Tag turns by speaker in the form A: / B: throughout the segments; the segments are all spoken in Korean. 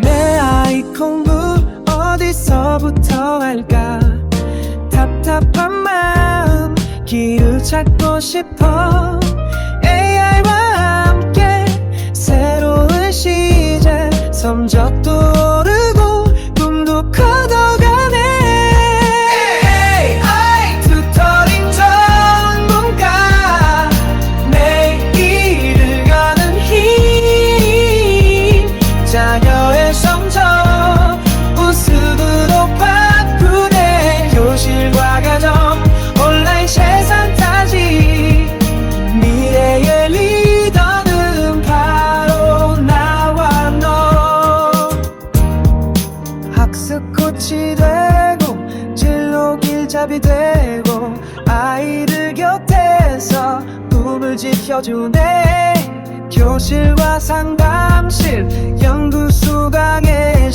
A: 내 아이 공부 어디서부터 할까? 답답한 마음 길을 찾고 싶어. AI와 함께 새로운 시작 성적도 오르고 꿈도 커져가네. 자녀 길잡이 되고 아이들 곁에서 꿈을 지켜주네. 교실과 상담실 연구소 강의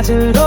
A: 따지러